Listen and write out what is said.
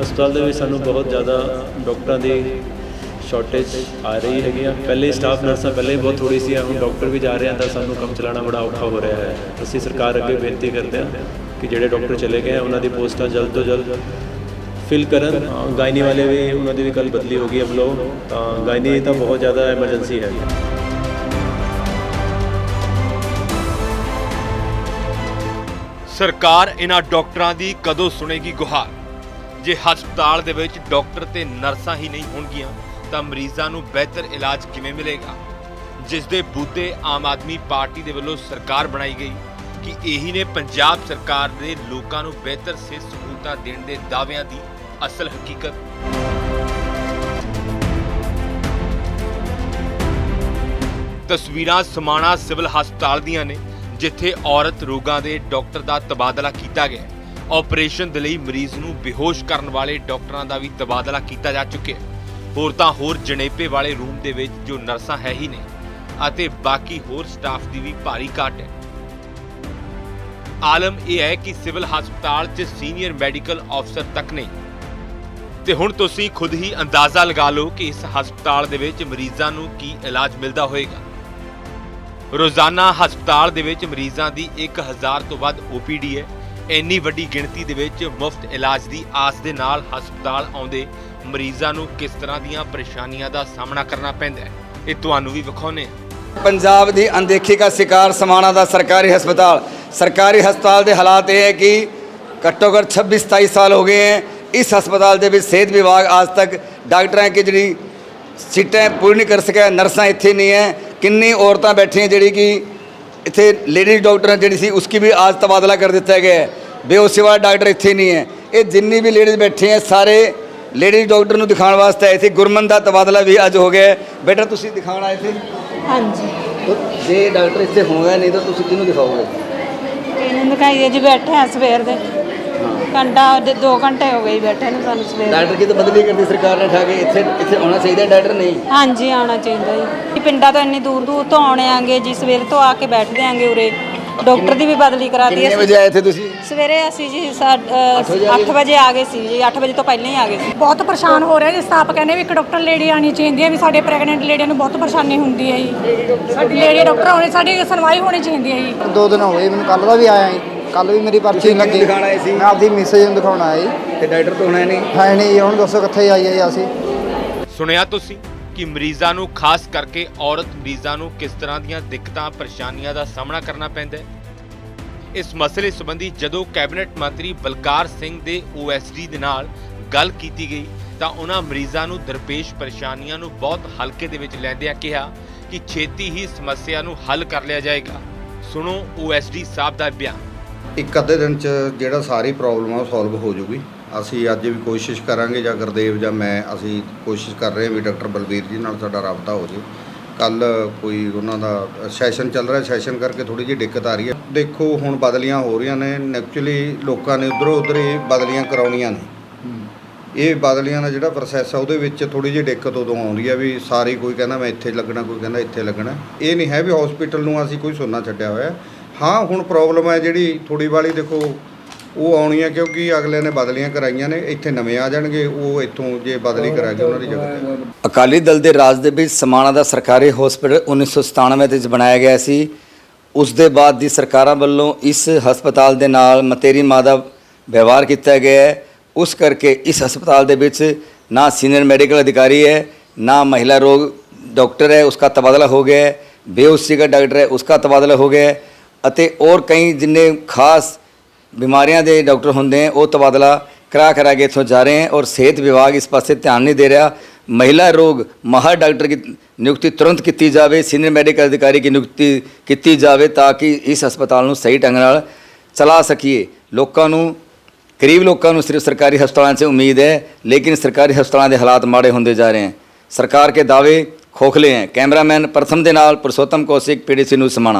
ਹਸਪਤਾਲ ਦੇ ਵਿੱਚ ਸਾਨੂੰ ਬਹੁਤ ਜ਼ਿਆਦਾ ਡਾਕਟਰਾਂ ਦੀ ਸ਼ਾਰਟੇਜ ਆ ਰਹੀ ਹੈਗੀ ਆ। ਪਹਿਲੇ ਸਟਾਫ ਨਰਸਾਂ ਪਹਿਲੇ ਹੀ ਬਹੁਤ ਥੋੜੀ ਸੀ ਹੁਣ ਡਾਕਟਰ ਵੀ ਜਾ ਰਹੇ ਆ ਤਾਂ ਸਾਨੂੰ ਕੰਮ ਚਲਾਉਣਾ ਬੜਾ ਔਖਾ ਹੋ ਰਿਹਾ ਹੈ। ਅਸੀਂ ਸਰਕਾਰ ਅੱਗੇ ਬੇਨਤੀ ਕਰਦੇ ਹਾਂ ਕਿ ਜਿਹੜੇ ਡਾਕਟਰ ਚਲੇ ਗਏ ਆ, ਉਹਨਾਂ ਦੀ ਪੋਸਟਾਂ ਜਲਦ ਤੋਂ ਜਲਦ ਫਿਲ ਕਰਨ। ਗਾਇਨੀ ਵਾਲੇ ਵੀ, ਉਹਨਾਂ ਦੀ ਵੀ ਕੱਲ ਬਦਲੀ ਹੋ ਗਈ ਅਬ ਲੋ ਤਾਂ ਗਾਇਨੀ ਤਾਂ ਬਹੁਤ ਜ਼ਿਆਦਾ ਐਮਰਜੈਂਸੀ ਹੈ। ਸਰਕਾਰ ਇਹਨਾਂ ਡਾਕਟਰਾਂ ਦੀ ਕਦੋਂ ਸੁਣੇਗੀ ਗੁਹਾਰ? ਜੇ ਹਸਪਤਾਲ ਦੇ ਵਿੱਚ ਡਾਕਟਰ ਤੇ ਨਰਸਾਂ ਹੀ ਨਹੀਂ ਹੋਣਗੀਆਂ, ਤਾਂ ਮਰੀਜ਼ਾਂ ਨੂੰ ਬਿਹਤਰ ਇਲਾਜ ਕਿਵੇਂ ਮਿਲੇਗਾ? ਜਿਸ ਦੇ ਬੂਤੇ ਆਮ ਆਦਮੀ ਪਾਰਟੀ ਦੇ ਵੱਲੋਂ ਸਰਕਾਰ ਬਣਾਈ ਗਈ ਕਿ ਇਹੀ ਨੇ ਪੰਜਾਬ ਸਰਕਾਰ ਦੇ ਲੋਕਾਂ ਨੂੰ ਬਿਹਤਰ ਸਿਹਤ ਸਹੂਲਤਾਂ ਦੇਣ ਦੇ ਦਾਅਵਿਆਂ ਦੀ ਅਸਲ ਹਕੀਕਤ। ਤਸਵੀਰਾਂ ਸਮਾਣਾ ਸਿਵਲ ਹਸਪਤਾਲ ਦੀਆਂ ਨੇ, ਜਿੱਥੇ ਔਰਤ ਰੋਗਾਂ ਦੇ ਡਾਕਟਰ ਦਾ ਤਬਾਦਲਾ ਕੀਤਾ ਗਿਆ। ਆਪਰੇਸ਼ਨ ਦੇ ਲਈ ਮਰੀਜ਼ ਨੂੰ ਬੇਹੋਸ਼ ਕਰਨ ਵਾਲੇ ਡਾਕਟਰਾਂ ਦਾ ਵੀ ਤਬਾਦਲਾ ਕੀਤਾ ਜਾ ਚੁੱਕਿਆ ਹੈ। ਹੋਰ ਤਾਂ ਹੋਰ ਜਣੇਪੇ ਵਾਲੇ ਰੂਮ ਦੇ ਵਿੱਚ ਜੋ ਨਰਸਾਂ ਹੈ ਹੀ ਨੇ ਅਤੇ ਬਾਕੀ ਹੋਰ ਸਟਾਫ ਦੀ ਵੀ ਭਾਰੀ ਘਾਟ ਹੈ। ਆਲਮ ਇਹ ਹੈ ਕਿ ਸਿਵਲ ਹਸਪਤਾਲ 'ਚ ਸੀਨੀਅਰ ਮੈਡੀਕਲ ਅਫਸਰ ਤੱਕ ਨਹੀਂ। ਤੇ ਹੁਣ ਤੁਸੀਂ ਖੁਦ ਹੀ ਅੰਦਾਜ਼ਾ ਲਗਾ ਲਓ ਕਿ ਇਸ ਹਸਪਤਾਲ ਦੇ ਵਿੱਚ ਮਰੀਜ਼ਾਂ ਨੂੰ ਕੀ ਇਲਾਜ ਮਿਲਦਾ ਹੋਵੇਗਾ ਰੋਜ਼ਾਨਾ ਹਸਪਤਾਲ ਦੇ ਵਿੱਚ ਮਰੀਜ਼ਾਂ ਦੀ 1000 ਤੋਂ ਵੱਧ OPD ਹੈ। ਇੰਨੀ ਵੱਡੀ ਗਿਣਤੀ ਦੇ ਵਿੱਚ ਮੁਫਤ ਇਲਾਜ ਦੀ ਆਸ ਦੇ ਨਾਲ ਹਸਪਤਾਲ ਆਉਂਦੇ ਮਰੀਜ਼ਾਂ ਨੂੰ ਕਿਸ ਤਰ੍ਹਾਂ ਦੀਆਂ ਪਰੇਸ਼ਾਨੀਆਂ ਦਾ ਸਾਹਮਣਾ ਕਰਨਾ ਪੈਂਦਾ ਹੈ, ਇਹ ਤੁਹਾਨੂੰ ਵੀ ਵਿਖਾਉਨੇ ਹਾਂ। ਪੰਜਾਬ ਦੀ ਅਣਦੇਖੀ ਦਾ ਸ਼ਿਕਾਰ ਸਮਾਣਾ ਦਾ ਸਰਕਾਰੀ ਹਸਪਤਾਲ। ਸਰਕਾਰੀ ਹਸਪਤਾਲ ਦੇ ਹਾਲਾਤ ਇਹ ਹੈ ਕਿ ਘੱਟੋ ਘੱਟ 26 27 ਸਾਲ ਹੋ ਗਏ ਹੈ। ਇਸ ਹਸਪਤਾਲ ਦੇ ਵਿੱਚ ਸਿਹਤ ਵਿਭਾਗ ਅੱਜ ਤੱਕ ਡਾਕਟਰਾਂ ਕੀ ਜਿਹੜੀ ਸੀਟਾਂ ਪੂਰੀ ਨਹੀਂ ਕਰ ਸਕਿਆ, ਨਰਸਾਂ ਇੱਥੇ ਨਹੀਂ ਹੈ। ਕਿੰਨੀ ਔਰਤਾਂ ਬੈਠੀਆਂ ਜਿਹੜੀ ਕਿ ਇੱਥੇ ਲੇਡੀਜ਼ ਡਾਕਟਰ ਜਿਹੜੀ ਸੀ ਉਸकी ਵੀ ਅੱਜ ਤਬਾਦਲਾ ਕਰ ਦਿੱਤਾ ਗਿਆ ਹੈ। ਬੇਹੋਸ਼ੀ ਵਾਲਾ ਡਾਕਟਰ ਇੱਥੇ ਨਹੀਂ ਹੈ। ਇਹ ਜਿੰਨੀ ਵੀ ਲੇਡੀਜ਼ ਬੈਠੇ ਹੈ ਸਾਰੇ ਲੇਡੀਜ਼ ਡਾਕਟਰ ਨੂੰ ਦਿਖਾਉਣ ਵਾਸਤੇ ਆਏ ਸੀ। ਗੁਰਮਨ ਦਾ ਤਬਾਦਲਾ ਵੀ ਅੱਜ ਹੋ ਗਿਆ। ਬੇਟਾ ਤੁਸੀਂ ਦਿਖਾਉਣ ਆਏ ਸੀ? ਹਾਂਜੀ। ਜੇ ਡਾਕਟਰ ਇੱਥੇ ਹੋਗਾ ਨਹੀਂ ਤਾਂ ਤੁਸੀਂ ਕਿਹਨੂੰ ਦਿਖਾਓਗੇ? ਇਹਨੂੰ ਦਿਖਾਈਏ ਜੀ? ਬੈਠੇ ਆ ਸਵੇਰ ਦੇ। ਘੰਟਾ ਦੇ 2 ਘੰਟੇ ਹੋ ਗਏ ਜੀ ਬੈਠੇ ਨੂੰ ਸਾਨੂੰ ਸਵੇਰ। ਡਾਕਟਰ ਕੀ ਤਾਂ ਬਦਲੀ ਕਰਦੀ ਸਰਕਾਰ ਨੇ ਠਾ ਕੇ ਇੱਥੇ ਇੱਥੇ ਆਉਣਾ ਚਾਹੀਦਾ ਡਾਕਟਰ ਨਹੀਂ? ਹਾਂਜੀ ਆਉਣਾ ਚਾਹੀਦਾ ਜੀ। ਇਹ ਪਿੰਡਾਂ ਤੋਂ ਇੰਨੀ ਦੂਰ ਦੂਰ ਤੋਂ ਆਉਣੇ ਆਂਗੇ ਜੀ ਸਵੇਰ ਤੋਂ ਆ ਕੇ ਬੈਠਦੇ ਆਂਗੇ ਉਰੇ। ਡਾਕਟਰ ਦੀ ਵੀ ਬਦਲੀ ਕਰਾਤੀ ਕਿੰਨੇ ਅਸੀਂ। ਵਜੇ ਆਏ ਥੇ ਤੁਸੀਂ? ਸਵੇਰੇ ਅਸੀਂ ਜੀ ਅੱਠ ਵਜੇ ਆ ਗਏ। 8 ਵਜੇ ਆ ਗਏ ਸੀ ਜੀ 8 ਵਜੇ ਤੋਂ ਪਹਿਲਾਂ ਹੀ ਆ ਗਏ ਸੀ। ਬਹੁਤ ਪਰੇਸ਼ਾਨ ਹੋ ਰਿਹਾ ਜੀ ਸਟਾਫ ਕਹਿੰਦੇ ਵੀ ਇੱਕ ਡਾਕਟਰ ਲੇਡੀ ਆਣੀ ਚਾਹੀਦੀ ਹੈ ਵੀ ਸਾਡੇ ਪ੍ਰੈਗਨੈਂਟ ਲੇਡੀਆਂ ਨੂੰ ਬਹੁਤ ਪਰੇਸ਼ਾਨੀ ਹੁੰਦੀ ਹੈ ਜੀ। ਲੇਡੀ ਡਾਕਟਰ ਆਉਣੇ ਸਾਡੀ ਸੁਣਵਾਈ ਹੋਣੀ ਚਾਹੀਦੀ ਹੈ ਜੀ। ਦੋ ਦਿਨ ਹੋ ਗਏ ਮੈਨੂੰ ਕੱਲ ਦਾ ਵੀ ਆਇਆ ਜੀ। ਕੱਲ ਵੀ ਮੇਰੀ ਪਰਚੀ ਤੁਸੀਂ ਲੱਗੀ। ਦਿਖਾਉਣ ਆਏ ਸੀ? ਮੈਂ ਆਪਦੀ ਮੈਸੇਜ ਨੂੰ ਦਿਖਾਉਣ ਆਇਆ ਜੀ। ਤੇ ਡਾਕਟਰ ਤੋਂ ਹੋਣਾ ਨਹੀਂ? ਹੈ ਨਹੀਂ ਜੀ, ਹੁਣ ਦੱਸੋ ਕਿੱਥੇ ਆਈਏ ਜੀ ਅਸੀਂ। ਸੁਣਿਆ ਤੁਸੀਂ ਕਿ ਮਰੀਜ਼ਾਂ ਨੂੰ ਖਾਸ ਕਰਕੇ ਔਰਤ ਮਰੀਜ਼ਾਂ ਨੂੰ ਕਿਸ ਤਰ੍ਹਾਂ ਦੀਆਂ ਦਿੱਕਤਾਂ ਪਰੇਸ਼ਾਨੀਆਂ ਦਾ ਸਾਹਮਣਾ ਕਰਨਾ ਪੈਂਦਾ ਹੈ? ਇਸ ਮਸਲੇ ਸੰਬੰਧੀ ਜਦੋਂ ਕੈਬਨਿਟ ਮੰਤਰੀ ਬਲਕਾਰ ਸਿੰਘ ਦੇ OSD ਦੇ ਨਾਲ ਗੱਲ ਕੀਤੀ ਗਈ ਤਾਂ ਉਹਨਾਂ ਮਰੀਜ਼ਾਂ ਨੂੰ ਦਰਪੇਸ਼ ਪਰੇਸ਼ਾਨੀਆਂ ਨੂੰ ਬਹੁਤ ਹਲਕੇ ਦੇ ਵਿੱਚ ਲੈਂਦਿਆਂ ਕਿਹਾ ਕਿ ਛੇਤੀ ਹੀ ਸਮੱਸਿਆ ਨੂੰ ਹੱਲ ਕਰ ਲਿਆ ਜਾਏਗਾ। ਸੁਣੋ OSD ਸਾਹਿਬ ਦਾ ਬਿਆਨ। ਇੱਕ ਅੱਧੇ ਦਿਨ ਚ ਜਿਹੜਾ ਸਾਰੀ ਪ੍ਰੋਬਲਮ ਆ ਉਹ ਸੋਲਵ ਹੋ ਜੂਗੀ। ਅਸੀਂ ਅੱਜ ਵੀ ਕੋਸ਼ਿਸ਼ ਕਰਾਂਗੇ ਜਾਂ ਗੁਰਦੇਵ ਜਾਂ ਮੈਂ ਅਸੀਂ ਕੋਸ਼ਿਸ਼ ਕਰ ਰਹੇ ਹਾਂ ਵੀ ਡਾਕਟਰ ਬਲਬੀਰ ਜੀ ਨਾਲ ਸਾਡਾ ਰਾਬਤਾ ਹੋ ਜੇ। ਕੱਲ ਕੋਈ ਉਹਨਾਂ ਦਾ ਸੈਸ਼ਨ ਚੱਲ ਰਿਹਾ ਸੈਸ਼ਨ ਕਰਕੇ ਥੋੜੀ ਜਿਹੀ ਦਿੱਕਤ ਆ ਰਹੀ ਹੈ। ਦੇਖੋ ਹੁਣ ਬਦਲੀਆਂ ਹੋ ਰਹੀਆਂ ਨੇ। ਐਕਚੁਅਲੀ ਲੋਕਾਂ ਨੇ ਉਧਰੋਂ ਉਧਰ ਹੀ ਬਦਲੀਆਂ ਕਰਾਉਣੀਆਂ ਨੇ। ਇਹ ਬਦਲੀਆਂ ਦਾ ਜਿਹੜਾ ਪ੍ਰੋਸੈਸ ਆ ਉਹਦੇ ਵਿੱਚ ਥੋੜੀ ਜਿਹੀ ਦਿੱਕਤ ਉਦੋਂ ਆਉਂਦੀ ਹੈ ਵੀ ਸਾਰੀ ਕੋਈ ਕਹਿੰਦਾ ਮੈਂ ਇੱਥੇ ਲੱਗਣਾ ਕੋਈ ਕਹਿੰਦਾ ਇੱਥੇ ਲੱਗਣਾ। ਇਹ ਨਹੀਂ ਹੈ ਵੀ ਹਸਪੀਟਲ ਨੂੰ ਅਸੀਂ ਕੋਈ ਸੁਣਨਾ ਛੱਡਿਆ ਹੋਇਆ। ਹਾਂ, ਹੁਣ ਪ੍ਰੋਬਲਮ ਹੈ ਜਿਹੜੀ ਥੋੜੀ ਵਾਲੀ ਦੇਖੋ, ਉਹ ਆਉਣੀ ਹੈ ਕਿਉਂਕਿ ਅਗਲੇ ਨੇ ਬਦਲੀਆਂ ਕਰਾਈਆਂ ਨੇ, ਇੱਥੇ ਨਵੇਂ ਆ ਜਾਣਗੇ, ਉਹ ਇੱਥੋਂ ਜੇ ਬਦਲੀ ਕਰਾ ਕੇ ਉਹਨਾਂ ਦੀ ਜਗ੍ਹਾ ਤੇ। ਅਕਾਲੀ ਦਲ ਦੇ ਰਾਜ ਦੇ ਵਿੱਚ ਸਮਾਣਾ ਦਾ ਸਰਕਾਰੀ ਹਸਪੀਟਲ 1997 ਦੇ ਵਿੱਚ ਬਣਾਇਆ ਗਿਆ ਸੀ। ਉਸ ਦੇ ਬਾਅਦ ਦੀ ਸਰਕਾਰਾਂ ਵੱਲੋਂ ਇਸ ਹਸਪਤਾਲ ਦੇ ਨਾਲ ਮਤੇਰੀ ਮਾਂ ਦਾ ਵਿਵਹਾਰ ਕੀਤਾ ਗਿਆ ਹੈ। ਉਸ ਕਰਕੇ ਇਸ ਹਸਪਤਾਲ ਦੇ ਵਿੱਚ ਨਾ ਸੀਨੀਅਰ ਮੈਡੀਕਲ ਅਧਿਕਾਰੀ ਹੈ, ਨਾ ਮਹਿਲਾ ਰੋਗ ਡਾਕਟਰ ਹੈ ਉਸका ਤਬਾਦਲਾ ਹੋ ਗਿਆ ਹੈ। ਬੇਹੋਸ਼ੀ ਦਾ ਡਾਕਟਰ ਹੈ ਉਸका ਤਬਾਦਲਾ ਹੋ ਗਿਆ ਹੈ। ਅਤੇ ਔਰ ਕਈ ਜਿੰਨੇ ਖਾਸ ਬਿਮਾਰੀਆਂ ਦੇ ਡਾਕਟਰ ਹੁੰਦੇ ਹੈ ਉਹ ਤਬਾਦਲਾ ਕਰਾ ਕਰਾ ਕੇ ਇੱਥੋਂ ਜਾ ਰਹੇ ਹਨ ਔਰ ਸਿਹਤ ਵਿਭਾਗ ਇਸ ਪਾਸੇ ਧਿਆਨ ਨਹੀਂ ਦੇ ਰਿਹਾ ਮਹਿਲਾ ਰੋਗ ਮਾਹਰ ਡਾਕਟਰ ਦੀ ਨਿਯੁਕਤੀ ਤੁਰੰਤ ਕੀਤੀ ਜਾਵੇ ਸੀਨੀਅਰ ਮੈਡੀਕਲ ਅਧਿਕਾਰੀ ਦੀ ਨਿਯੁਕਤੀ ਕੀਤੀ ਜਾਵੇ ਤਾਂ ਕਿ ਇਸ ਹਸਪਤਾਲ ਨੂੰ ਸਹੀ ਢੰਗ ਨਾਲ ਚਲਾ ਸਕੀਏ ਲੋਕਾਂ ਨੂੰ ਗਰੀਬ ਲੋਕਾਂ ਨੂੰ ਸਿਰਫ ਸਰਕਾਰੀ ਹਸਪਤਾਲਾਂ 'ਚ ਉਮੀਦ ਹੈ ਲੇਕਿਨ ਸਰਕਾਰੀ ਹਸਪਤਾਲਾਂ ਦੇ ਹਾਲਾਤ ਮਾੜੇ ਹੁੰਦੇ ਜਾ ਰਹੇ ਹਨ ਸਰਕਾਰ ਕੇ ਦਾਅਵੇ ਖੋਖਲੇ हैं कैमरामैन प्रथम ਦੇ ਨਾਲ ਪੁਰਸ਼ੋਤਮ ਕੌਸ਼ਿਕ ਪੀਡੀਸੀ ਨਿਊਜ਼ ਸਮਾਣਾ